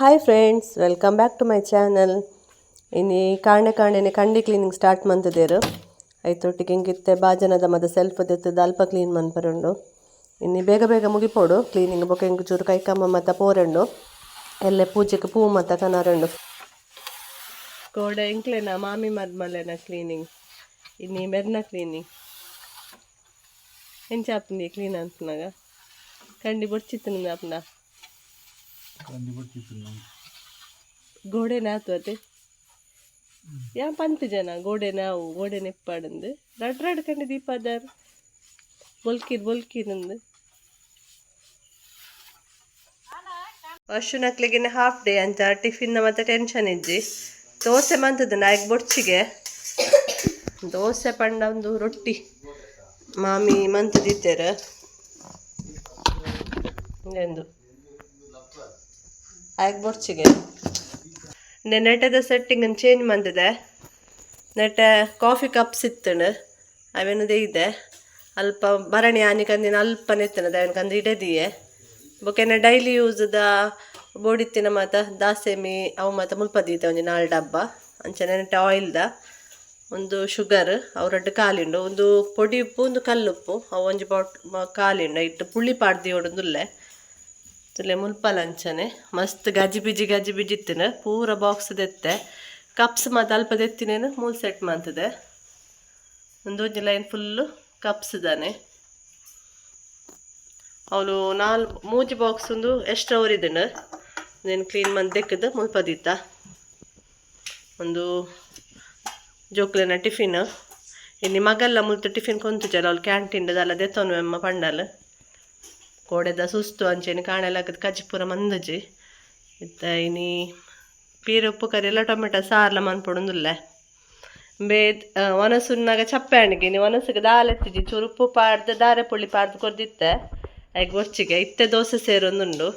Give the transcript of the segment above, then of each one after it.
Hi friends welcome back to my channel ಇನ್ನು ಕಾಂಡೆ ಕಾಂಡೆನೆ ಕಂಡಿ cleaning start ಮಂತದೇರು ಐತೊಟ್ಟಿಗೆ ಹಿಂಗಿತ್ತೆ ಬಾಜನದ ಮದ ಸೆಲ್ಫ್ ದೆತ್ತದ ಅಲ್ಪ ಕ್ಲೀನ್ ಮನ್ಪರುಂಡು ಇನ್ನು ಬೇಗ ಬೇಗ ಮುಗಿಪೋಡು ಕ್ಲೀನಿಂಗ್ ಬೊಕ ಹಿಂಗೆ ಚೂರು ಕೈಕಮ್ಮ ಮತ್ತ ಪೋರೆಂಡು ಎಲ್ಲೆ ಪೂಜೆಗೆ ಪೂ ಮತ್ತ ಕನರಂಡು ಗೋಡೆ ಇಂಕ್ಲೆನ ಮಾಮಿ ಮದ್ಮಲೆನ ಕ್ಲೀನಿಂಗ್ ಇನ್ನು ಮೆರ್ನ ಕ್ಲೀನಿಂಗ್ ಎಂಚಾಪ್ನಿ ಕ್ಲೀನ್ ಅಂತನಾಗ ಕಂಡಿ ಬೊಡ್ಚಿತ್ತು ಅಪ್ನ ಗೋಡೆ ನಾತು ಅದೇ? ಯಾ ಪಂತ ಜನ, ಗೋಡೆ ನಾವು, ಗೋಡೆ ನೆಪ್ಪಾಡಂದು. ರಡ್ ರಡ್ ಕಂಡು ದೀಪಾದಾರ್ ಬೊಲ್ಕಿರ್ ಬೊಲ್ಕಿರಂದು ಅಷ್ಟು ನಕ್ಲಿಗಿನ ಹಾಫ್ ಡೇ ಅಂತ, ಟಿಫಿನ್ ಮತ್ತೆ ಟೆನ್ಷನ್ ಇಜ್ಜಿ ದೋಸೆ ಮಂತದ ನಾಯಕ್ ಬೊಚ್ಚಿಗೆ ದೋಸೆ ಪಂಡ ಒಂದು ರೊಟ್ಟಿ. ಮಾಮಿ ಮಂತದಿದ್ದೇರ. ಎಂದು. ಆಯ್ಕೆ ಬರ್ಚಿಗೆ. ನೆಟ್ಟದ ಸೆಟ್ಟಿಂಗ್ ಚೇಂಜ್ ಮಾಡಿದೆ. ನೆಟ ಕಾಫಿ ಕಪ್ಸ್ ಇತ್ತಣ ಅವೇನು ಇದೆ. ಅಲ್ಪ ಭರಣಿ ಆನಿಕಂದಿನ ಅಲ್ಪ ನೆತ್ತನದ ಅವನಕಂದು ಇಡದಿಯೆ ಬೊಕೆನ ಡೈಲಿ ಯೂಸ್ದ ಬೋಡಿತ್ತಿನ ಮಾತ ದಾಸೆಮಿ, ಅವು ಮಾತ ಮುಲ್ಪದೀತೆ ಒಂದು ನಾಲ್ ಡಬ್ಬ. ಅಂಚನೆ ನೆಟ ಆಯಿಲ್ದ ಒಂದು ಶುಗರ್ ಅವರಡ್ಡು ಕಾಲಿಂಡು. ಒಂದು ಪೊಡಿ ಉಪ್ಪು, ಒಂದು ಕಲ್ಲುಪ್ಪು. ಅವು ಒಂಜಿ ಬಾಟ್ ಕಾಲಿಂಡು. ಇಟ್ಟು ಪುಳಿ ಪಾಡ್ದಿ ಹೊಡೊಂದುಲ್ಲೆ ಮುಲ್ಪ ಲಂಚನೆ ಮಸ್ತ್ ಗಜಿ ಬಿಜಿ ಗಜಿ ಬಿಜಿ ಇತ್ತಿನ. ಪೂರ ಬಾಕ್ಸ್ ದೆತ್ತೆ. ಕಪ್ಸ್ ಮತ್ತು ಅಲ್ಪ ದೆತ್ತಿನೇನು, ಮೂಲ್ ಸೆಟ್ ಮಾಡ್ತದೆ. ಒಂದು ಲೈನ್ ಫುಲ್ಲು ಕಪ್ಸ್ ಇದ್ದಾನೆ ಅವಳು ನಾಲ್, ಮೂಜಿ ಬಾಕ್ಸ್ ಒಂದು ಎಷ್ಟು ಅವರ್ ಇದನ್ನು నేను ಕ್ಲೀನ್ ಮಾಡಿ ದೆಕ್ಕದ ಮುಲ್ಪದಿತ್ತ ಒಂದು ಜೋಕ್ಲೆನ ಟಿಫಿನ್ ಇನ್ನು ಮಗಲ್ಲ ಮುಲ್ತು ಟಿಫಿನ್ ಕೊಂತುಜಲ್ಲ ಅವ್ಳು ಕ್ಯಾಂಟೀನ್ದಲ್ಲ ದೆತ್ತೋನು ಎಮ್ಮ ಪಂಡಲ್. ಕೋಡೆದ ಸುಸ್ತು ಅಂಚೆನಿ ಕಾಣಲಾಗದ ಪೂರ ಮಂದಜಿ. ಇತ್ತ ಇನಿ ಪೀರ ಉಪ್ಪು ಕರಿ ಎಲ್ಲ ಟೊಮೆಟೊ ಸಾರ್ಲ ಮನ್ಪೊಡುಂದುಲ್ಲ. ಬೇ ಒನಸುನ್ನಾಗ ಚಪ್ಪೆ ಅಣಿಗಿನಿ ಒನಸಿಗೆ ದಾಲೆತ್ತಿಜಿ ಚೂರು ಉಪ್ಪು ಪಾಡ್ದು, ದಾರೆ ಪುಳ್ಳಿ ಪಾಡ್ದು ಕೊರ್ದಿತ್ತೆ ಆಗ ಒಚ್ಚಿಗೆ ಇತ್ತೆ ದೋಸೆ ಸೇರೊಂದುಂಡು.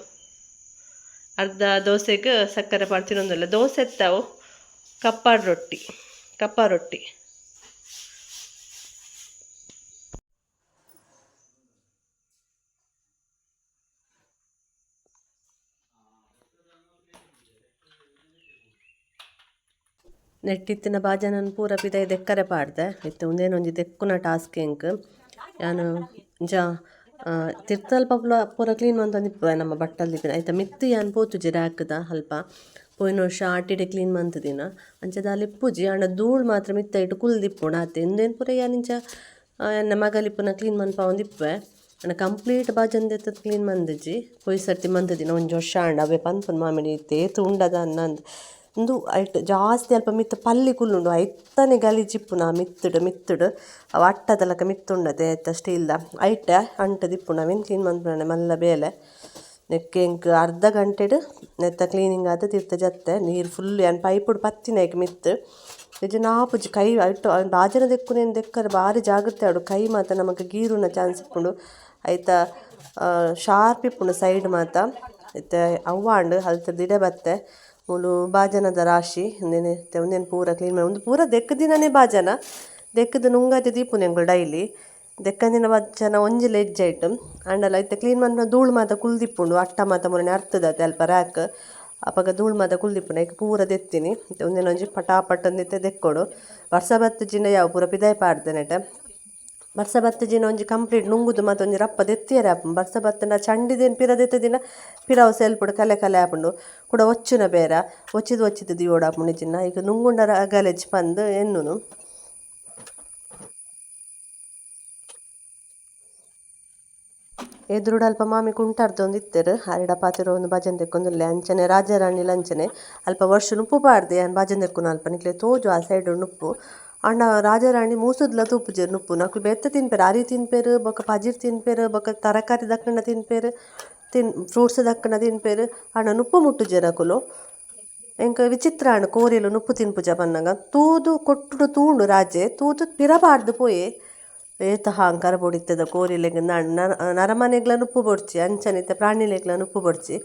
ಅರ್ಧ ದೋಸೆಗೆ ಸಕ್ಕರೆ ಪಾಡ್ತಿನೊಂದಿಲ್ಲ ದೋಸೆ ಎತ್ತಾವು ಕಪ್ಪಾಡು ರೊಟ್ಟಿ ಕಪ್ಪ ರೊಟ್ಟಿ. ನೆಟ್ಟಿತ್ತಿನ ಬಾಜನನ್ ಪೂರ ಪಿದಾಯಿ ದೆಕ್ಕರೆ ಪಾಡ್ದೆ. ಇತ್ತೆ ಒಂದೇನೊಂಜಿ ದೆಕ್ಕುನ ಟಾಸ್ಕ್ ಎಂಕ್ ಯಾನು, ಜ ತಿರ್ತಲ್ಪ ಪಪ್ಲ ಪೂರ ಕ್ಲೀನ್ ಮಂತೊಂದಿಪ್ಪು ನಮ್ಮ ಬಟ್ಟಲ್ ದಿನ. ಐತ ಮಿತ್ತಿ ಯಾನ್ ಪೋತುಜಿ ರ್ಯಾಕ್ದ ಅಲ್ಪ. ಪೋಯಿನ ವರ್ಷ ಆಟಿಡೆ ಕ್ಲೀನ್ ಮಂತದಿನ ಅಂಚದ ಅಲ್ಲಿ ಪೂಜಿ ಆಂಡ ಧೂಳ್ ಮಾತ್ರ ಮಿತ್ತ ಇಟ್ಟು ಕುಲ್ದಿಪ್ಪುಣ ಆತೆ ಇಂದೇನು ಪೂರ ಯಾನಿಂಚ ಎನ್ನ ಮಗಲಿಪ್ಪುನ ಕ್ಲೀನ್ ಮನ್ಪ ಒಂದಿಪ್ಪೆ ಆಂಡ ಕಂಪ್ಲೀಟ್ ಬಾಜಂದೆತ್ತ ಕ್ಲೀನ್ ಮಂದಿಜಿ ಪೊಯ್ ಸರ್ತಿ ಮಂತದಿನ ಒಂಜಿ ವರ್ಷ ಆಂಡ. ಅವೇ ಪನ್ಪುನ್ ಮಾಮಿಡಿ ತೇತು ಉಂಡದ ಅನ್ನಂದ್. ಉಂದು ಐಟ್ ಜಾಸ್ತಿ ಅಲ್ಪ ಮಿತ್ತ ಪಲ್ಲಿ ಕುಲ್ಲುಂಡು, ಐತ್ತನೆ ಗಲೀಜಿಪ್ಪುನ ಮಿತ್ತುಡು ಮಿತ್ತುಡು. ಅವು ಅಟ್ಟದಲಕ ಮಿತ್ತುಂಡದೆ ಐತ ಸ್ಟೀಲ್ದ ಐಟ ಅಂಟ ದಿಪ್ಪುಂಡು ಅವೇನು ಕ್ಲೀನ್ ಮಲ್ಲ ಬೇಲೆ ಎಂಕ್ ಅರ್ಧ ಗಂಟೆಡ್ ನೆತ್ತ ಕ್ಲೀನಿಂಗ್ ಆದ ತಿರ್ತ ಜತ್ತೆ. ನೀರು ಫುಲ್ ಏನು ಪೈಪುಡು ಪತ್ತಿನ ಪತ್ತಿನೈಕ್ ಮಿತ್ತು. ನಿಜ ನಾಪುಜಿ ಕೈ ಐಟು ಬಾಜನ ದೆಕ್ಕುನೇನು ದೆಕ್ಕರೆ, ಭಾರಿ ಜಾಗ್ರತೆ ಆಡು. ಕೈ ಮಾತ ನಮಗೆ ಗೀರುನ ಚಾನ್ಸ್ ಇಪ್ಪುಂಡು ಐತ ಶಾರ್ಪ್ ಇಪ್ಪುಂಡು ಸೈಡ್ ಮಾತ ಐತೆ ಅವ್ವಾಂಡು ಹಲ್ತದ ದಿಡೆ ಬತ್ತೆ. ಮೂಲು ಬಾಜನದ ರಾಶಿ. ನೆನೆ ಒಂದೇನು ಪೂರ ಕ್ಲೀನ್ ಮಾಡಿ, ಒಂದು ಪೂರ ದೆಕ್ಕ ದಿನನೇ ಬಾಜನ ದೆಕ್ಕದ ನುಂಗತೆ ದೀಪುನೆ ಎಂಗಳು ಡೈಲಿ. ದೆಕ್ಕಂದಿನ ಬಾಜನ ಒಂಜಿ ಲೆಜ್ಜ ಐಟ್. ಅಂಡಲ ಐತೆ ಕ್ಲೀನ್ ಮಾಡಿದ ಧೂಳು ಮಾತ ಕುಲ್ದಿಪ್ಪುಂಡು ಅಟ್ಟ ಮಾತ ಮೊನ್ನೆ ಅರ್ತದತೆ ಅಲ್ಪ ರ್ಯಾಕ್ ಅಪಾಗ ಧೂಳು ಮಾತ ಕುಲ್ದಿಪ್ಪುಂಡು ಐಕ್ ಪೂರ ದೆತ್ತಿನಿ. ಒಂದಿನ ಒಂಜಿ ಪಟಾಪಟ್ ಒಂದಿತ್ತೆ ದೆಕ್ಕೊಡು. ವರ್ಷ ಬತ್ತು ಜಿಂಡ ಯಾವ ಪೂರ ಪಿದಾಯ್ ಪಾಡ್ದೆ ನೆಟ ಬರ್ಸ ಬತ್ತ ಒಂಜಿ ಕಂಪ್ಲೀಟ್ ನುಂಗುದು ಮತ್ತು ಒಂಜಿ ರಪ್ಪ ದೆತ್ತಿಯರೆ ಆಪುಂಡು ಬರ್ಸ ಬತ್ತನ ಚಂಡಿದೇನು ಪಿರ ದೆತ್ತದಿನ ಪಿರವು ಸೇಲ್ಪುಡು, ಕಲೆ ಕಲೆ ಆಪುಂಡು. ಕೂಡ ಒಚ್ಚುನ ಬೇರ. ಒಚ್ಚಿದು ಒಚ್ಚಿದು ದಿಯೋಡ ಆಪುಂಡು ಜಿನ್ನ ಈಗ ನುಂಗುಂಡರ ಗಲೇಜ್ ಪಂದು ಎನ್ನುನು. ಎದುರುಡು ಅಲ್ಪ ಮಾಮಿ ಕುಂಟಾರ್ದೊಂದು ಇತ್ತೆರ್. ಹರಡ ಪಾತಿರೋ ಒಂದು ಭಜನ್ ತೆಕ್ಕೊಂದುಲ್ಲೆ ಅಂಚನೆ ರಾಜಾರಾಣಿ ಲಂಚನೆ. ಅಲ್ಪ ವರ್ಷ ನುಪ್ಪು ಪಾಡ್ದೆ. ಅನ್ ಭಜನ್ ತೆಕ್ಕುನ ಅಲ್ಪ ನಿಕ್ಲೆ ತೋಜು ಆ ಸೈಡ್ ನುಪ್ಪು ಅಣ್ಣ ರಾಜಾರಾಣಿ ಮೂಸುದ್ಲ ತೂಪುಜೆರ್ ನುಪ್ಪು ನಕ್ಲು ಬೆತ್ತ ತಿನ್ಪೇರು ಅರಿ ತಿನ್ಪೇರು, ಬೊಕ ಪಜಿರ್ ತಿನ್ಪೇರು, ಬೊಕ ತರಕಾರಿ ದಕ್ಕಣ ತಿನ್ಪೇರು, ತಿನ್ ಫ್ರೂಟ್ಸ್ ದಕ್ಕಣ ತಿನ್ಪೇರು, ಅಣ್ಣ ನುಪ್ಪು ಮುಟ್ಟುಜೆ ನಕುಲು ಎಂಕ ವಿಚಿತ್ರ ಅಣ್ಣ ಕೋರಿಯಲು ನುಪ್ಪು ತಿನ್ಪುಜ ಬನ್ನಗ ತೂದು ಕೊಟ್ಟುಡು ತೂಂಡು ರಾಜೆ ತೂದು ಪಿರಬಾರ್ದು ಪೋಯೆ. ಏತ ಹಾಂಕಾರ ಬೊಡಿತ್ತದ ಕೋರಿಲೆಗ್ ನರಮನೆಗ್ಲ ನುಪ್ಪು ಬೊಡ್ಚಿ ಅಂಚನಿತ ಪ್ರಾಣಿಲೆಗ್ಲ ನುಪ್ಪು ಬೊಡ್ಚಿ.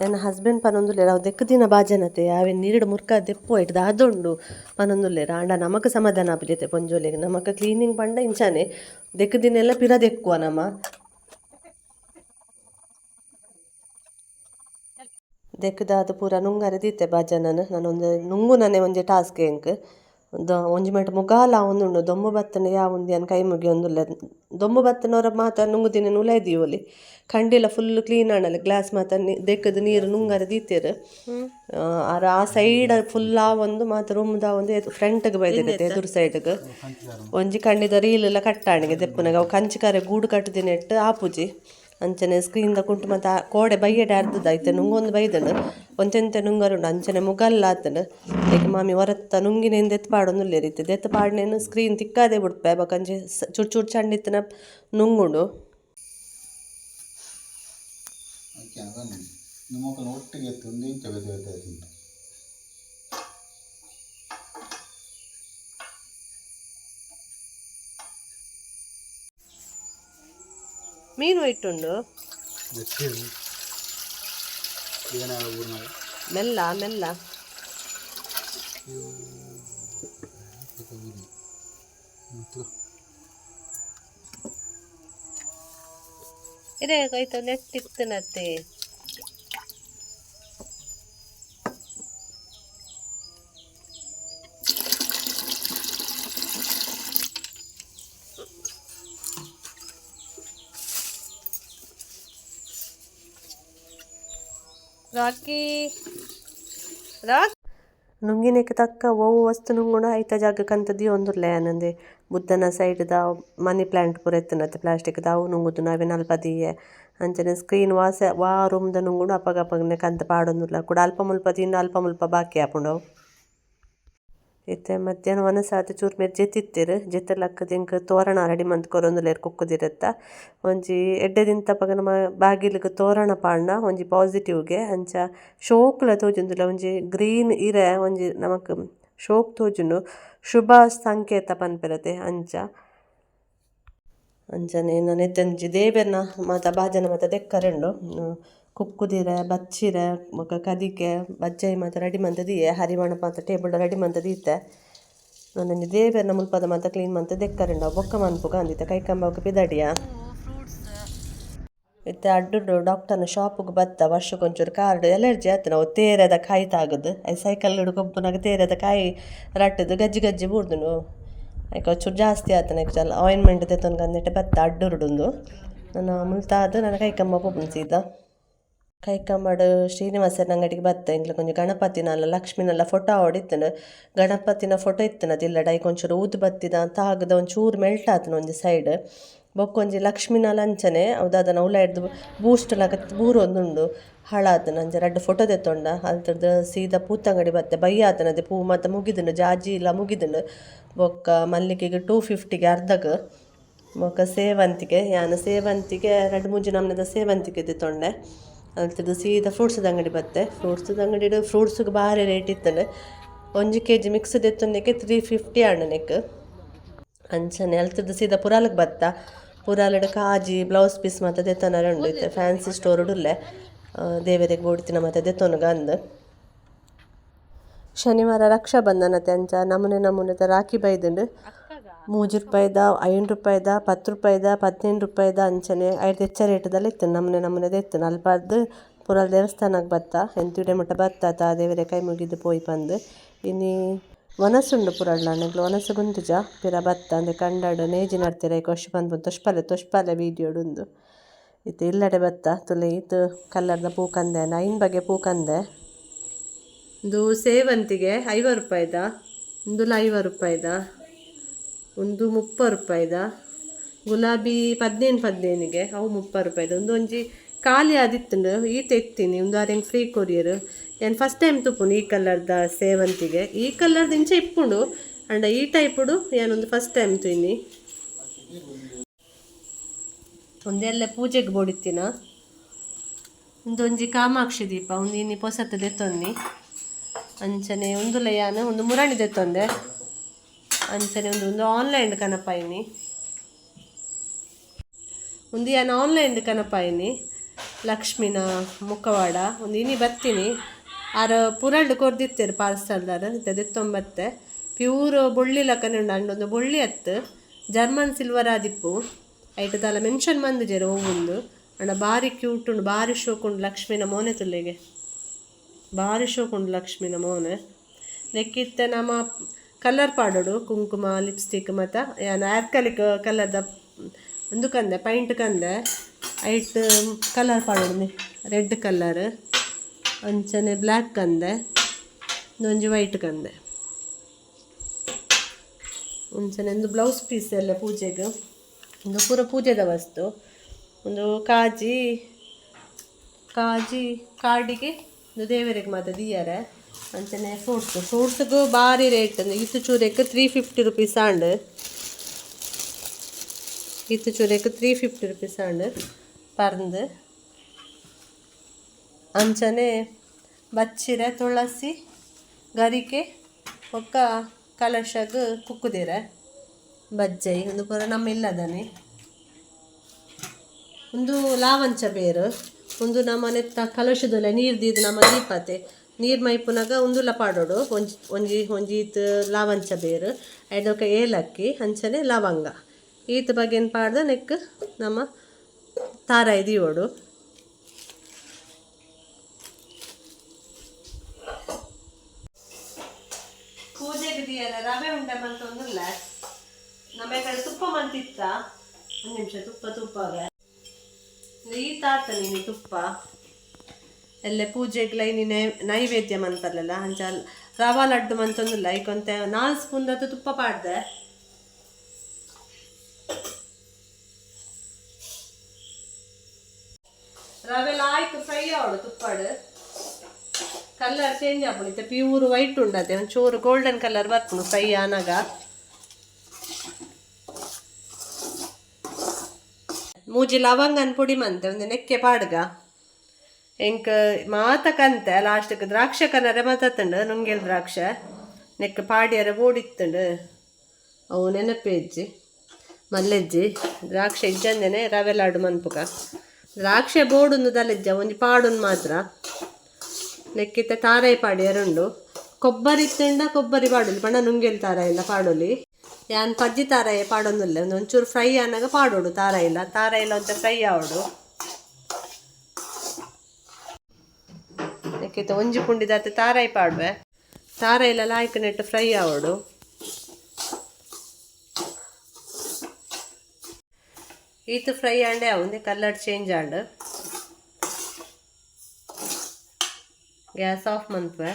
ನನ್ನ ಹಸ್ಬೆಂಡ್ ಪನೊಂದುಲ್ಲೆರ್ ಅವು ದೆಕ್ಕ ದಿನ ಬಾಜನತೆ ಅವೆನ್ ನೀರುಡು ಮುರ್ಕ ದೆಪ್ಪು ಐಟ್ ದಾದೊಂಡು ಪನೊಂದುಲ್ಲೆರ್. ಆಂಡ ನಮಕ್ ಸಮಾಧಾನ ಆಪುಜೆತೆ ಪೊಂಜೋಲೆಗ್. ನಮಕ್ ಕ್ಲೀನಿಂಗ್ ಪಂಡ ಇಂಚಾನೆ, ದೆಕ್ಕ ದಿನ ಎಲ್ಲ ಪಿರ ದೆಕ್ಕುವ ನಮ. ದೆಕ್ಕದಾದ ಪೂರ ನುಂಗರೆ ದೀತೆ ಭಜನನ್ ನಾನೊಂದು ನುಂಗುನನೆ ಒಂಜಿ ಟಾಸ್ಕ್ ಎಂಕ್ ಒಂಜಿ ಮಿಂಟ್ ಮುಗಾಲ ಆವೊಂದುಂಡು ದೊಂಬು ಬತ್ತನ ಯಾವುಂದಿ ಅನ್ ಕೈ ಮುಗಿ ಒಂದು ದೊಂಬು ಬತ್ತನವರ ಮಾತ ನುಂಗುದಿನ ಉಲಾಯ್ದಿ ಓಲಿ. ಕಂಡಿಲ ಫುಲ್ ಕ್ಲೀನ್ ಆಂಡಲ ಗ್ಲಾಸ್ ಮಾತ ದೆಕ್ಕದ ನೀರು ನುಂಗರೆ ದೀತೆರ್. ಆರ ಆ ಸೈಡ್ ಫುಲ್ ಆ ಒಂದು ಮಾತ ರೂಮ್ದ ಒಂದು ಫ್ರಂಟ್ಗೆ ಬೈದಿರುತ್ತೆ ಎದುರು ಸೈಡ್ಗೆ ಒಂಜಿ ಕಂಡಿದ ರೀಲ್ ಎಲ್ಲ ಕಟ್ಟಾಣಿಗೆ ದೆಪ್ಪನಾಗ ಅವು ಕಂಚಿಕಾರೆ ಗೂಡು ಕಟ್ಟದಿನ ಇಟ್ಟು ಆಪುಜಿ. ಅಂಚನೆ ಸ್ಕ್ರೀನ್ದ ಕುಂಟು ಮತ್ತು ಕೋಡೆ ಬೈಯಡೆ ಅರ್ಧದ ಐತೆ ನುಂಗೊಂದು ಬೈದನು. ಒಂತೆಂತೆ ನುಂಗರುಂಡು ಅಂಚನೆ ಮುಗಲ್ಲ ಏಕೆ ಮಾಮಿ ಹೊರತ್ತ ನುಂಗಿನೇನು ದೆತ್ ಪಾಡೊಂದು ರೀತಿ ದೆತ್ತು ಪಾಡ್ನೇನು ಸ್ಕ್ರೀನ್ ತಿಕ್ಕಾದೆ ಬಿಡ್ಪೆ ಬಕಂಜೆ ಚುಟ್ ಚುಟ್ ಚಂಡಿತ್ತನ ನುಂಗುಂಡು. ಒಟ್ಟಿಗೆ ಮೀನು ಇಟ್ಟುಂಡು? ಗೊತ್ತಿಲ್ಲ ಏನಾಗ ಊರಿನಾಗ ಮೆಲ್ಲ ಮೆಲ್ಲ ಮತ್ತು ಇದೇ ಆಯ್ತು ನೆಟ್ಟಿತ್ತನತ್ತೆ ರಾಕಿ, ರಾಕ್. ನುಂಗಿನಕ್ಕೆ ತಕ್ಕ ಒವು ವಸ್ತು ನುಂಗುಣ, ಐತ ಜಾಗಕ್ಕಂತ ದಿಯೊಂದುರ್ಲೆ ಆನಂದೆ ಬುದ್ಧನ ಸೈಡ್ದ ಮನಿ ಪ್ಲಾಂಟ್ ಪೂರ ಎತ್ತನತ್ತೆ ಪ್ಲಾಸ್ಟಿಕ್ ದಾವು ನುಂಗುದು, ನಾವೇ ನಲ್ಪ ದಿಯೆ ಅಂಚನೆ ಸ್ಕ್ರೀನ್ ವಾಸ, ವಾ ರೂಮ್ದ ನುಂಗುಡು ಅಪಗ ಅಪಗನೆ ಕಂತ ಪಾಡೊಂದುಲ್ಲ. ಕೂಡ ಅಲ್ಪ ಮುಲ್ಪ ತಿಂದು ಅಲ್ಪ ಮುಲ್ಪ ಬಾಕಿ ಆಪುಂಡು ಅವು ಇತ್ತೆ, ಮಧ್ಯಾಹ್ನ ಒನಸಾತಿ ಚೂರು ಮೇಲೆ ಜೆತ್ತಿತ್ತೆರ್ ಜೆತ್ತಲಕ್ಕ ಎಂಕ್ ತೋರಣ ರೆಡಿ ಮಂತ್ ಕೊರೊಂದುಲ್ಲೆರ್ ಕುಕ್ಕುದಿರತ್ತ. ಒಂಜಿ ಎಡ್ಡೆದಿಂತ ಪಗನ ಬಾಗಿಲಿಗ್ ತೋರಣ ಪಾಡ್ನ, ಒಂಜಿ ಪಾಸಿಟಿವ್ಗೆ. ಅಂಚ ಶೋಕುಲ ತೋಜುಂದುಲ್ಲ ಒಂಜಿ ಗ್ರೀನ್ ಇರೆ, ಒಂಜಿ ನಮಕ್ ಶೋಕ್ ತೋಜುಂಡು ಶುಭ ಸಂಕೇತ ಪನ್ಪೆರತೆ ಅಂಚ. ಅಂಚನೆ ನಾನು ಎತ್ತಂಜಿ ದೇವೆರ್ನ ಮಾತ, ಭಾಜನ ಮಾತ ದೆಕ್ಕರೆಂಡು. ಕುಕ್ಕುದಿರೆ, ಬಚ್ಚಿರೆ ಬೊಕ ಕದಿಕೆ ಬಜ್ಜೈ ಮಾತ, ರೆಡಿ ಮಂತ ದಿಯೆ ಹರಿವಣ ಮಾತ ಟೇಬಲ್ ರೆಡಿ ಮಂತ ದೀತೆ ನನ್ನೊಂಜಿ ದೇವೆರ್ನ ಮುಲ್ಪದ ಮಾತ, ಕ್ಲೀನ್ ಮಂತ, ದೆಕ್ಕರೆಂಡು, ಬೊಕ್ಕ ಮನ್ಪುಗ ಅಂದಿತ್ತೆ ಕೈ ಕಂಬಕ್ಕೆ ಪಿದಡಿಯ. ಇತ್ತೆ ಅಡ್ಡು ಡಾಕ್ಟರ್ನ ಶಾಪಿಗೆ ಬತ್ತ ವರ್ಷಕ್ಕೆ ಒಂಚೂರು ಕಾರ್ಡ್, ಎಲರ್ಜಿ ಆಯ್ತು, ನಾವು ತೇರದ ಕಾಯಿ ತಾಗದು. ಸೈಕಲ್ ಹಿಡ್ಕೊಬ್ಬನಾಗ ತೇರದ ಕಾಯಿ ರಟ್ಟದು, ಗಜ್ಜಿ ಗಜ್ಜಿ ಬೂರ್ದುನು. ಆಯ್ಕೆ ಒಂಚೂರು ಜಾಸ್ತಿ ಆತನ ಚಲ ಆಯಿಂಟ್ಮೆಂಟ್ ತೆತ್ತೊಂದು ಅಂದಿಟ್ಟು ಬತ್ತ, ಅಡ್ಡುರುಡುಂದು. ನಾನು ಮುಲ್ತಾದ, ನನ್ನ ಕೈ ಕಂಬ ಸೀದ ಕಂಬಡು ಶ್ರೀನಿವಾಸನ ಅಂಗಡಿಗೆ ಬತ್ತ ಇಂಗ್ಲ ಕೊಂಚ ಗಣಪತಿನಲ್ಲ ಲಕ್ಷ್ಮಿನೆಲ್ಲ ಫೋಟೋ ಹೊಡಿತನು ಗಣಪತಿನ ಫೋಟೋ ಇತ್ತನ ದಿಲ್ಲ ಡೈ ಒಂಚೂರು ಊದು ಬತ್ತಿದ ಅಂತ ಆಗದ ಒಂಚೂರು ಮೆಲ್ಟ್ ಆತನ ಒಂಜಿ ಸೈಡ್ ಬೊಕ್ಕೊಂಜಿ ಲಕ್ಷ್ಮಿನ ಲಂಚನೆ ಅವದಾದನ ಉಲ ಹಿಡ್ದು ಬೂಸ್ಟ್ ಲಕ ಬೂರೊಂದುಂಡು ಹಾಳಾತನ ಅಂಚ ರಡ್ಡ್ ಫೋಟೋ ದೆತ್ತೊಂಡ ಅದ್ರದ್ದು ಸೀದಾ ಪೂತಂಗಡಿ ಬತ್ತೆ ಬೈಯಾತನ ಆತನದೆ ಪೂ ಮಾತ ಮುಗಿದುಂಡು ಜಾಜಿ ಇಲ್ಲ ಮುಗಿದುಂಡು ಬೊಕ್ಕ ಮಲ್ಲಿಗೆಗೆ ಟೂ ಫಿಫ್ಟಿಗೆ ಅರ್ಧಕ್ಕೆ ಬೊಕ್ಕ ಸೇವಂತಿಗೆ ಯಾನ ಸೇವಂತಿಗೆ ರಡ್ಡು ಮುಂಜಿ ನಮ್ಮದ ಸೇವಂತಿಗೆ ತೆತ್ತೊಂಡೆ ಅಲ್ತದ್ದು ಸೀದಾ ಫ್ರೂಟ್ಸದ ಅಂಗಡಿ ಬತ್ತೆ ಫ್ರೂಟ್ಸದ ಅಂಗಡಿ ಫ್ರೂಟ್ಸ್ಗೆ ಭಾರಿ ರೇಟ್ ಇತ್ತಂಡೆ ಒಂಜಿ ಕೆ ಜಿ ಮಿಕ್ಸ್ ಎತ್ತೊಂದಕ್ಕೆ ತ್ರೀ ಫಿಫ್ಟಿ ಆಣನೆಕ್ ಅಂಚನೆ ಅಲ್ತದ್ದು ಸೀದಾ ಪುರಾಲಕ್ಕೆ ಬತ್ತ. ಪುರಾಲಡ ಕಾಜಿ ಬ್ಲೌಸ್ ಪೀಸ್ ಮಾತ ದೆತ್ತನರ ಉಂಡು ಇತ್ತೆ ಫ್ಯಾನ್ಸಿ ಸ್ಟೋರ್ ಉಡುಲ್ಲೆ ದೇವರಿಗೆ ಬೋಡ್ತಿನ ಮಾತ ದೆತ್ತೊನಗ ಗಂದ್. ಶನಿವಾರ ರಕ್ಷಾಬಂಧನ ಅಂಚ. ನಮೂನೆ ನಮೂನೆದ ರಾಖಿ ಬೈದುಂಡು. ಮೂಜಿ ರೂಪಾಯಿದ ಐನೂರು ರೂಪಾಯಿದ, ಪತ್ತು ರೂಪಾಯಿದ, ಹದಿನೆಂಟು ರೂಪಾಯಿದ ಅಂಚನೆ, ಐದು ಹೆಚ್ಚ ರೇಟ್ದಲ್ಲಿ ಇತ್ತು. ನಮ್ಮನೆ ನಮೂನೆದ ಇತ್ತು. ಅಲ್ಪಾರ್ದು ಪುರ ದೇವಸ್ಥಾನಕ್ಕೆ ಬತ್ತ ಎಂತಿಡೆ ಮಟ್ಟ ಬತ್ತ ತಾ ದೇವರೇ ಕೈ ಮುಗಿದು ಪೋಯಿ ಬಂದು. ಇನ್ನು ವನಸುಂಡು ಪುರಳ್ಳ ನೆಗ್ಲು ವನಸು ಗುಂತುಜ ಪಿರ ಬತ್ತ ಅಂದರೆ ಕಂಡಾಡು, ನೇಜಿ ನಡ್ತೀರ ವರ್ಷ ಬಂದು ತೊಷ್ಪಲೆ ತೊಷ್ಪಲೆ ವೀಡಿಯೋಡುಂದು ಇತ್ತು, ಇಲ್ಲಡೆ ಬತ್ತ ತುಲೆ ಇದು ಕಲ್ಲರ್ದ ಪೂಕಂದೆ ಐನ್ ಬಗೆ ಪೂಕಂದೆ. ಕಂದೆ ಒಂದು ಸೇವಂತಿಗೆ ಐವತ್ತು ರೂಪಾಯಿದ ಇಂದುಲ ಐವತ್ತು ರೂಪಾಯಿದ. ಒಂದು ಮುಪ್ಪ ರೂಪಾಯಿದ? ಗುಲಾಬಿ ಪದ್ನೇನು ಪದ್ನೇನಿಗೆ? ಅವು ಮುಪ್ಪ ರೂಪಾಯಿದ. ಒಂದು ಒಂಜಿ ಖಾಲಿ ಆದಿತ್ತುಂಡು, ಈ ತೆಗ್ತೀನಿ ಒಂದು ಆರೆಂಗೆ ಫ್ರೀ ಕೊರಿಯರ್. ಏನು ಫಸ್ಟ್ ಟೈಮ್ ತುಪ್ಪುನು ಈ ಕಲರ್ದ ಸೇವಂತಿಗೆ. ಈ ಕಲರ್ದ ಇಂಚೆ ಇಪ್ಪುಂಡು. ಅಂಡ ಈ ಟೈಪುಡು ಏನೊಂದು ಫಸ್ಟ್ ಟೈಮ್ ತುಯ್ನಿ ಒಂದೆಲ್ಲ ಪೂಜೆಗೆ ಬೋಡಿತ್ತಿನ. ಒಂದೊಂಜಿ ಕಾಮಾಕ್ಷಿ ದೀಪ, ಒಂದು ಇನ್ನಿ ಪೊಸತ್ತದೆ ದೆತ್ತೊಂದಿ ಅಂಚನೆ, ಒಂದು ಲಯಾನು, ಒಂದು ಮುರಣಿ ಅಂಚನೆ ಒಂದು ಒಂದು ಆನ್ಲೈನ್ ಕನಪಾಯಿನಿ ಒಂದು ಏನು ಆನ್ಲೈನ್ ಕನಪಾಯಿನಿ ಲಕ್ಷ್ಮಿನ ಮುಖವಾಡ, ಒಂದು ಇನಿ ಬರ್ತೀನಿ. ಆರ ಪುರಳ್ಳು ಕೊರ್ದಿತ್ತೇರು ಪಾರ್ಸಲ್ದಾರ ದೆತ್ತೊಂಬತ್ತೆ ಪ್ಯೂರ್ ಬೊಳ್ಳಿ ಲಕ್ಕನೆ ಉಂಡು ಅಂಡೊಂದು ಬೊಳ್ಳಿ ಅತ್ತು ಜರ್ಮನ್ ಸಿಲ್ವರ್ ಆದಿಪ್ಪು. ಐಟ್ ತಲ ಮೆನ್ಷನ್ ಬಂದು ಜರ ಹೋಗುಂದು ಅಂಡ ಭಾರಿ ಕ್ಯೂಟ್ ಉಂಡು, ಭಾರಿ ಶೋಕುಂಡು ಲಕ್ಷ್ಮಿನ ಮೋನೆ ತುಲ್ಲಿಗೆ ಭಾರಿ ಶೋಕುಂಡು ಲಕ್ಷ್ಮಿನ ಮೋನೆ. ನೆಕ್ಕಿತ್ತೆ ನಮ್ಮ ಕಲರ್ ಪಾಡೋಡು, ಕುಂಕುಮ ಲಿಪ್ಸ್ಟಿಕ್ ಮತ್ತು, ಏನು ಆರ್ಕಲಿಕ್ ಕಲರ್ದ ಒಂದು ಕಂದೆ ಪೈಂಟ್ ಕಂದೆ, ಐಟ್ ಕಲರ್ ಪಾಡೋಡು ರೆಡ್ ಕಲರ್ ಅಂಚನೆ ಬ್ಲ್ಯಾಕ್ ಕಂದೆ ಒಂಜಿ ವೈಟ್ ಕಂದೆ. ಒಂಚನೆ ಒಂದು ಬ್ಲೌಸ್ ಪೀಸ್ ಎಲ್ಲ ಪೂಜೆಗೆ, ಒಂದು ಪೂರ ಪೂಜೆದ ವಸ್ತು, ಒಂದು ಕಾಜಿ ಕಾಜಿ, ಕಾಡಿಗೆ, ಒಂದು ದೇವರಿಗೆ ಮಾತ್ರ ದಿಯಾರೆ. ಅಂಚನೆ ಫ್ರೂಟ್ಸ್ ಫ್ರೂಟ್ಸ್ಗೂ ಭಾರಿ ರೇಟ್ ಇತ್ತು ಚೂರಕ್ಕೆ ತ್ರೀ ಫಿಫ್ಟಿ ರುಪೀಸ್ ಆಂಡ್ ಇತ್ತು ಚೂರಕ್ಕೆ ತ್ರೀ ಫಿಫ್ಟಿ ರುಪೀಸ್ ಆಂಡ್ ಪರ್ಂದು. ಅಂಚನೆ ಬಚ್ಚಿರೆ ತುಳಸಿ, ಗರಿಕೆ, ಒಕ್ಕ ಕಲಶಗ್ ಕುಕ್ಕುದಿರೆ. ಬಜ್ಜೈ ಒಂದು ಪೂರ ನಮ್ಮ ಇಲ್ಲದನೆ ಒಂದು ಲಾವಂಚ ಬೇರು. ಒಂದು ನಮ್ಮನೆ ತ ಕಲಶದಲ್ಲ ನೀರು ದೀದು ನಮ್ಮ ದೀಪತೆ ನೀರು ಮೈಪುನಾಗ ಉಂದುಲ ಪಾಡೋಡು ಒಂಜಿ ಒಂಜಿ, ಒಂಜೀತ್ ಲಾವಂಚ ಬೇರು. ಐದೊಕ್ಕ ಏಲಕ್ಕಿ, ಅಂಚನೆ ಲವಂಗ. ಈತ ಬಗೆನ್ ಪಾಡ್ದ? ನೆಕ್ ನಮ್ಮ ತಾರ ದೀವೋಡು ಪೂಜೆಗೆ ದಿಯಲ್ಲ ರವೆ ಉಂಡೆ ಮಂತ ಒಂದಿಲ್ಲ. ನಮ್ಮ ಕಡೆ ತುಪ್ಪ ಮಂತಿತ್ತ ಒಂದು ನಿಮಿಷ, ತುಪ್ಪ ತುಪ್ಪಾಗ ಈ ತಾತ ನೀನು ತುಪ್ಪ. ಎಲ್ಲ ಪೂಜೆಗೆ ಲೈನಿ ನೈವೇದ್ಯ ಮಂತಲ್ಲ ಅಂಚ ರವಾ ಲಡ್ಡು ಮಂತೊಂದುಲ್ಲ ಈಗೊಂತೆ ನಾಲ್ಕು ಸ್ಪೂನ್ ಅದು ತುಪ್ಪ ಪಾಡ್ದೆ. ರವೆ ಆಯ್ತು ಫ್ರೈ ಆವಡು ತುಪ್ಪಾಡು ಕಲರ್ ಚೇಂಜ್ ಆಗ್ಬಿಡುತ್ತೆ. ಪ್ಯೂರ್ ವೈಟ್ ಉಂಡತೆ. ಒಂಚೂರು ಗೋಲ್ಡನ್ ಕಲರ್ ಬರ್ಪುನು ಫ್ರೈ ಆನಾಗ. ಮೂಜಿ ಲವಂಗನ್ ಪುಡಿ ಮಂತೆ, ಒಂದು ನೆಕ್ಕೆ ಪಾಡ್ಗ. ಎಂಕ್ ಮಾತ ಕಂತೆ ಲಾಸ್ಟ್ಗೆ ದ್ರಾಕ್ಷ ಕನ್ನರೆ ಮಾತಾತಂಡು ನುಂಗೆಲ್ ದ್ರಾಕ್ಷ. ನೆಕ್ ಪಾಡಿಯರ ಓಡಿತ್ತಂಡು, ಅವು ನೆನಪೇಜ್ಜಿ ಮಲ್ಲೆಜ್ಜಿ. ದ್ರಾಕ್ಷ ಇಜ್ಜಂದೇನೆ ರವೆ ಲಾಡು ಮನ್ಪುಕ. ದ್ರಾಕ್ಷ ಬೋಡುಂದು ದಲೆಜ್ಜ, ಒಂಜಿ ಪಾಡುನ್ ಮಾತ್ರ. ನೆಕ್ಕಿತ್ತ ತಾರಾಯಿ ಪಾಡಿಯರುಂಡು. ಕೊಬ್ಬರಿ ಇತ್ತಂಡ, ಕೊಬ್ಬರಿ ಪಾಡೋಲಿ ಪಂಡ ನುಂಗೆಲ್ ತಾರಾಯಿಲ್ಲ ಪಾಡೋಲಿ. ಯಾನ್ ಪಜ್ಜಿ ತಾರಾಯಿ ಪಾಡೊಂದಿಲ್ಲ ಒಂಚೂರು ಫ್ರೈ ಆನಾಗ ಪಾಡೋಡು ತಾರಾಯಿಲ್ಲ. ತಾರಾಯಿಲ್ಲ ಅಂತ ಫ್ರೈ ಆವಡು. ನೆಕ್ಕಿತ್ತ ಒಂಜಿ ತಾರಾಯಿ ಪಾಡ್ವೆ. ತಾರಾಯಿಲ ಲಾಯ್ಕ ನೆಟ್ಟು ಫ್ರೈ ಆವಡು. ಈತ ಫ್ರೈ ಆಂಡೆ ಅವಂದೆ ಕಲರ್ ಚೇಂಜ್ ಆಂಡ್. ಗ್ಯಾಸ್ ಆಫ್ ಮಂತ್ವೆ.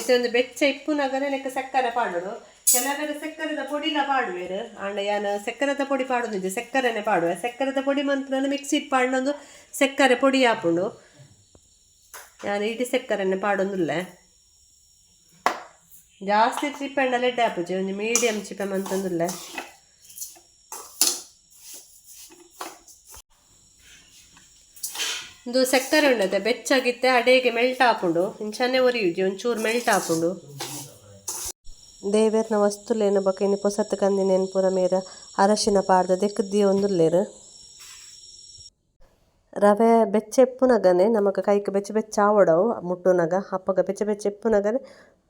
ಇದೊಂದು ಬೆಚ್ಚ ಇಪ್ಪುನಾಗನೆ ಲೆಕ್ಕ ಸಕ್ಕರೆ ಪಾಡುಡು ಕೆಲವರು ಸಕ್ಕರೆದ ಪೊಡಿಲ ಪಾಡುವೇರು ಆಂಡ ಯಾನು ಸಕ್ಕರೆದ ಪೊಡಿ ಪಾಡುದಿದ್ದು, ಸಕ್ಕರೆನೆ ಪಾಡುವೆ. ಸಕ್ಕರೆದ ಪೊಡಿ ಮಂತ್ರ ಮಿಕ್ಸಿ ಇಟ್ಟು ಪಾಡೊಂದು ಸಕ್ಕರೆ ಪೊಡಿ ಹಾಪುಂಡು. ഞാൻ ഇടി ಸಕ್ಕರೆನೆ ಪಾಡೊಂದುಲ್ಲ ಜಾಸ್ತಿ ಚಿಪ್ಪೆಂಡಲ್ಲ ಎಡ್ಡೆ ಹಾಪುಜಿ ಒಂದು ಮೀಡಿಯಂ ಚಿಪ್ಪೆ ಮಂತೊಂದುಲ್ಲ ಒಂದು ಸಕ್ಕರೆ ಉಂಡದೆ ಬೆಚ್ಚಾಗಿತ್ತೆ ಅಡೆಗೆ ಮೆಲ್ಟ್ ಹಾಪುಂಡು ಇಂಚನೆ ಒರಿಯುಜಿ ಒಂಚೂರು ಮೆಲ್ಟ್ ಹಾಪುಂಡು ದೇವೇರ್ನ ವಸ್ತುಲೇನು ಬಕ ಇನ್ನು ಪೊಸತ್ತು ಕಂದಿನೇನು ಪೂರ ಮೇರ ಅರಶಿನ ಪಾಡ್ದ ದೆಕ್ಕದ್ದಿ ಒಂದುಲ್ಲೇರು ರವೆ ಬೆಚ್ಚೆಪ್ಪುನಗನೆ ನಮಗ ಕೈಗೆ ಬೆಚ್ಚ ಬೆಚ್ಚ ಆವಡವು ಮುಟ್ಟುನಗ ಅಪ್ಪಗ ಬೆಚ್ಚ ಬೆಚ್ಚ ಎಪ್ಪುನಗನೆ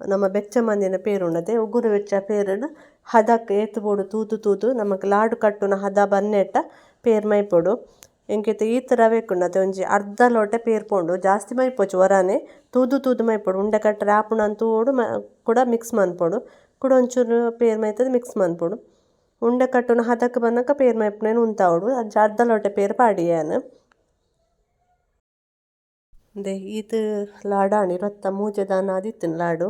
ನಮ್ಮ ಬೆಚ್ಚ ಮಂದಿನ ಪೇರುಂಡದೆ ಉಗುರು ಬೆಚ್ಚ ಪೇರನ ಹದಕ್ಕೆ ಏತುಬೋಡು ತೂತು ತೂತು ನಮಕ್ ಲಾಡು ಕಟ್ಟುನ ಹದ ಬನ್ನೆಟ್ಟ ಪೇರ್ ಮೈಪೊಡು ಎಂಕೈತೆ ಈತ ರವೆ ಕುಂಡತೆ ಒಂಜಿ ಅರ್ಧ ಲೋಟೆ ಪೇರ್ಪೊಂಡು ಜಾಸ್ತಿ ಮೈಪೊಚ್ಚು ಹೊರಾನೆ ತೂದು ತೂದು ಮೈಪೊಡು ಉಂಡೆ ಕಟ್ಟರೆ ಆಪುಣ ಅಂತೂಡು ಮ ಕೂಡ ಮಿಕ್ಸ್ ಮನ್ಪೊಡು ಕೂಡ ಒಂಚೂರು ಪೇರ್ ಮೈತದ ಮಿಕ್ಸ್ ಮನ್ಪೊಡು ಉಂಡೆ ಕಟ್ಟುನ ಹದಕ್ಕೆ ಬನ್ನಕ ಪೇರ್ ಮೈಪುನೇನು ಉಂತಾವಡು ಅಂಚ ಅರ್ಧ ಲೋಟೆ ಪೇರ್ ಪಾಡಿಯಾನು ದೇ ಈತ್ ಲಾಡಾಣಿ ರೊತ್ತ ಮೂಜೆದಾನ ಆದಿತ್ತಿನ ಲಾಡು.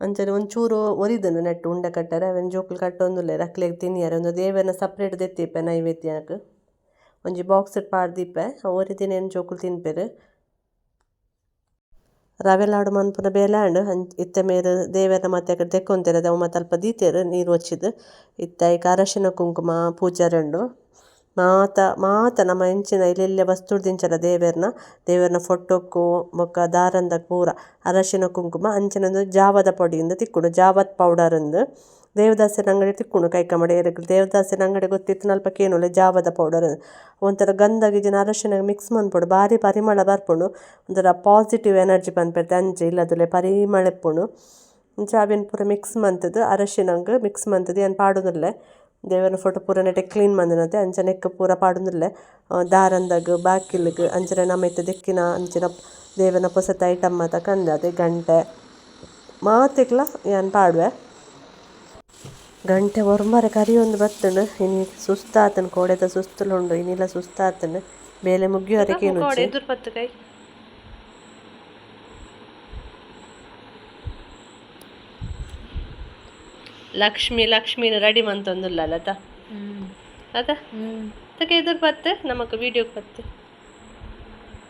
ಅಂಚನೆ ಒಂಚೂರು ಒರಿದನು ನೆಟ್ಟು ಉಂಡೆ ಕಟ್ಟರೆ, ಅವೆನ್ ಜೋಕುಲು ಕಟ್ಟೊಂದುಲ್ಲೆ, ರಕ್ಲೆಗ್ ತಿನ್ಯಾರೆ. ಒಂದು ದೇವನ ಸಪ್ರೇಟ್ ದೆತ್ತಿಪ್ಪೆ ನೈವೇದ್ಯಕ್ಕೆ ಒಂಜಿ ಬಾಕ್ಸ್ ಪಾಡ್ದಿಪ್ಪೆ ಒರಿದಿನೇನು ಜೋಕುಲು ತಿನ್ಪೆರು. ರವೆ ಲಾಡು ಮನ್ಪುನ ಬೇಲಾಂಡ್ ಇತ್ತ ಮೇರು ದೇವರ ಮತ್ತೆ ಅಕಡೆ ತೆಕ್ಕೊಂತೆರೆ ಅವು ಮತ್ತೆ ಅಲ್ಪ ದೀತೆರು ನೀರು ಹಚ್ಚಿದ್ದು ಇತ್ತ ಈಗ ಅರಶಿನ ಕುಂಕುಮ, ಪೂಜೆ ರೆಂಡು. ಮಾತ ಮಾತ ನಮ್ಮ ಎಂಚಿನ ಇಲ್ಲೆಲ್ಲೆ ವಸ್ತುಡು ದಿಂಚರ ದೇವೆರ್ನ ದೇವೆರ್ನ ಫೊಟೊಕ್ಕು ಬೊಕ್ಕ ದಾರಂದ ಪೂರ ಅರಶಿನ, ಕುಂಕುಮ, ಅಂಚಿನೊಂದು ಜಾವದ ಪೊಡಿಯಿಂದ ತಿಕ್ಕುಡು ಜಾವತ್ ಪೌಡರ್ ಇಂದು ದೇವದಾಸಿನ ಅಂಗಡಿ ತಿಕ್ಕುಂಡು ಕೈಕ ಮಡೆ ದೇವದಾಸಿನ ಅಂಗಡಿ ಗೊತ್ತಿತ್ತು ನಲ್ಪ ಕೇನುಲೆ ಜಾವದ ಪೌಡರ್ ಒಂಥರ ಗಂಧ ಗಿಜಿನ ಅರಶಿನ ಮಿಕ್ಸ್ ಮನ್ಪುಡು ಭಾರಿ ಪರಿಮಳ ಬರ್ಪುಂಡು ಒಂಥರ ಪಾಸಿಟಿವ್ ಎನರ್ಜಿ ಪನ್ಪೆರ್ತೆ ಅಂಚೆ ಇಲ್ಲದುಲೆ ಪರಿಮಳ ಇಪ್ಪುಂಡು ಇಂಚ ಅವೆನ್ ಪೂರ ಮಿಕ್ಸ್ ಮಂತದ್ದು ಅರಶಿನಂಗ್ ಮಿಕ್ಸ್ ಮಂತದ್ದು ಏನು ಪಾಡುದಿಲ್ಲ. ದೇವನ ಫೋಟೋ ಪೂರ ನೆಟ್ಟೆ ಕ್ಲೀನ್ ಮಂದಿನತೆ. ಅಂಚನೆ ಎಕ್ಕ ಪೂರ ಪಾಡೊಂದುಲ್ಲೆ ದಾರಂದಾಗ ಬಾಕಿಲ್ಗ್ ಅಂಚನೆ ನಮೈತೆ ದಿಕ್ಕಿನ ಅಂಚಿನ ದೇವನ ಪೊಸತ್ ಐಟಮ್ ಮಾತ ಕಂದ ಅದೇ ಗಂಟೆ. ಮಾತಿಕ್ಲ ಯಾನ್ ಪಾಡ್ವೆ? ಗಂಟೆ ಒರ್ಮರೆ ಕರಿಯೊಂದು ಇನ್ನು ಇನಿ ಸುಸ್ತಾತನ್ ಕೋಡೆದ ಸುಸ್ತಲುಂಡು. ಇನ್ನಿಲ್ಲ ಸುಸ್ತಾತನ್. ಬೇಲೆ ಮುಗಿಯೋರಿಗೆ ಏನು ಎದುರು ಪತ್ತು ಕೈ ಲಕ್ಷ್ಮಿ ಲಕ್ಷ್ಮಿನ ರೆಡಿ ಮಂತೊಂದುಲ್ಲ ಲತ? ಲತ? ಅದಕ್ಕೆ ಇದ್ರ ಪತ್ತೆ ನಮಕ್ ವಿಡಿಯೋ ಬತ್ತೆ.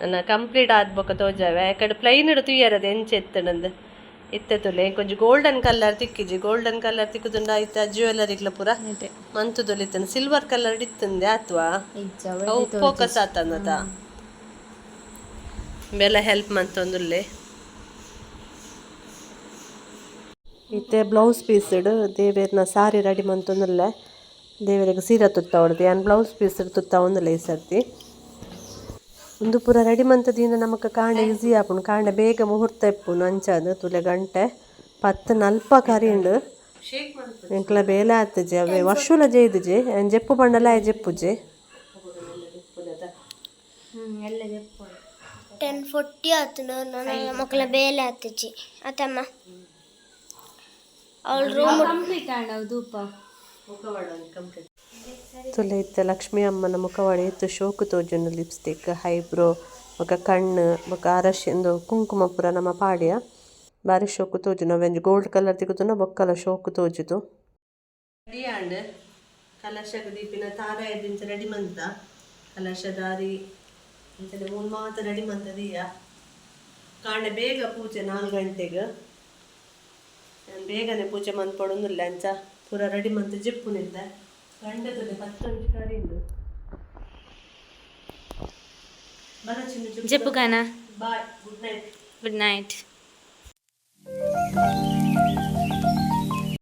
ನನ್ನ ಕಂಪ್ಲೀಟ್ ಆದ್ಬೊಕ ತೋಜಾವೆ. ಯಾಕಡೆ ಪ್ಲೈನ್ ಇಡು ತುಯ್ಯರದು ಎಂಚೆ ಎತ್ತನಂದು ಇತ್ತೆ ತುಲೆ ಕೊಂಚ ಗೋಲ್ಡನ್ ಕಲರ್ ತಿಕ್ಕಿಜಿ. ಗೋಲ್ಡನ್ ಕಲರ್ ತಿಕ್ಕುದುಂಡ ಆಯ್ತ? ಜ್ಯುವೆಲರಿಗ್ಲ ಪೂರ? ಮಂತು ತೊಲಿತನ ಸಿಲ್ವರ್ ಕಲರ್ ಇತ್ತಂದೆ ಅಥವಾ ಅವು ಫೋಕಸ್ ಆತಂದದ. ಬೆಲ್ಲ ಹೆಲ್ಪ್ ಮಂತೊಂದುಲ್ಲೆ. ಇತ್ತೆ ಬ್ಲೌಸ್ ಪೀಸ್ ಇಡು ದೇವೇರ್ನ ಸಾರಿ ರೆಡಿ ಮಂತೊಂದುಲ್ಲ. ದೇವರಿಗೆ ಸೀರೆ ತುತ್ತ ಆನ್ ಏನು ಬ್ಲೌಸ್ ಪೀಸ್ ತುತ್ತ ಒಂದಿಲ್ಲ ಈ ಸರ್ತಿ. ಒಂದು ಪೂರ ರೆಡಿ ಮಂತದಿಂದ ನಮಕ್ ಕಾಂಡ ಈಸಿ ಆಪುಂಡು. ಕಾಂಡೆ ಬೇಗ ಮುಹೂರ್ತ ಇಪ್ಪುನು ಅಂಚಾದ ತುಲೆ ಗಂಟೆ ಪತ್ತು ನಲ್ಪ ಕರಿಂಡು ಎಂಕ್ಲ ಬೇಲೆ ಆತಜೆ ಅವೇ ವರ್ಷುಲ ಜೇದಿಜೆ ಜೆಪ್ಪು ಪಂಡಲ ಜೆಪ್ಪುಜೆ. ಟೆನ್ ಫೋರ್ಟಿ ಆತು ನಾನು ಮಕ್ಕಳ ಬೇಲೆ ಆತಜಿ. ಆತಮ್ಮ. ಅವಳ ರೂಮ್ ತುಲೆ ಇತ್ತ ಲಕ್ಷ್ಮಿ ಅಮ್ಮನ ಮುಖವಾಡ ಇತ್ತು ಶೋಕು ತೋಜುಂಡು ಲಿಪ್ಸ್ಟಿಕ್ ಹೈಬ್ರೋ ಬೊಕ ಕಣ್ಣು ಬೊಕ ಅರಶಿಂದು ಕುಂಕುಮ ಪೂರ ನಮ್ಮ ಪಾಡ್ಯ. ಬಾರಿ ಶೋಕು ತೋಜು ನಾವೆಂಜಿ ಗೋಲ್ಡ್ ಕಲರ್ ತಿಗುತುನ ಬೊಕ್ಕಲ ಶೋಕು ತೋಜುತು ರೆಡಿ ಆಂಡ್? ಕಲಶಗ ದೀಪಿನ ತಾರ ದಿಂಚ ರೆಡಿ ಮಂತ? ಕಲಶ ದಾರಿ ಮೂಲ ಮೂಲ್ ಮಾತ ರೆಡಿ ಮಂತದೀಯ? ಕಾಂಡೆ ಬೇಗ ಪೂಜೆ ನಾಲ್ಕು ಗಂಟೆಗೆ. ಬೇಗನೆ ಪೂಜೆ ಮಂದ್ಪಡೊಂದಿಲ್ಲ ಅಂಚ ಪೂರ ರೆಡಿ ಮಂತ್ ಜಿಪ್ಪು ನಿಂದ ಗಂಡದಲ್ಲಿ ಹತ್ತೊಂದು ಕರಿಂದು ಜಿಪ್ಪು ಗಾನ bye good night good night